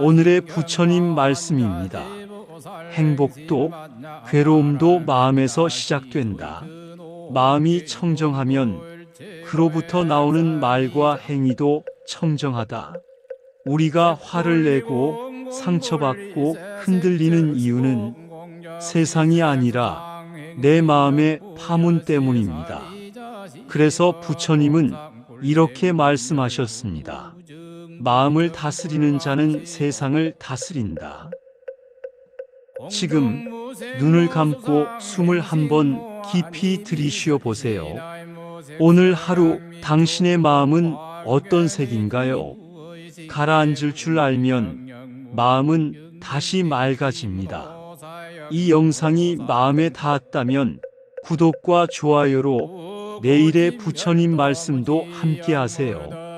오늘의 부처님 말씀입니다. 행복도 괴로움도 마음에서 시작된다. 마음이 청정하면 그로부터 나오는 말과 행위도 청정하다. 우리가 화를 내고 상처받고 흔들리는 이유는 세상이 아니라 내 마음의 파문 때문입니다. 그래서 부처님은 이렇게 말씀하셨습니다. 마음을 다스리는 자는 세상을 다스린다. 지금 눈을 감고 숨을 한번 깊이 들이쉬어 보세요. 오늘 하루 당신의 마음은 어떤 색인가요? 가라앉을 줄 알면 마음은 다시 맑아집니다. 이 영상이 마음에 닿았다면 구독과 좋아요로 내일의 부처님 말씀도 함께 하세요.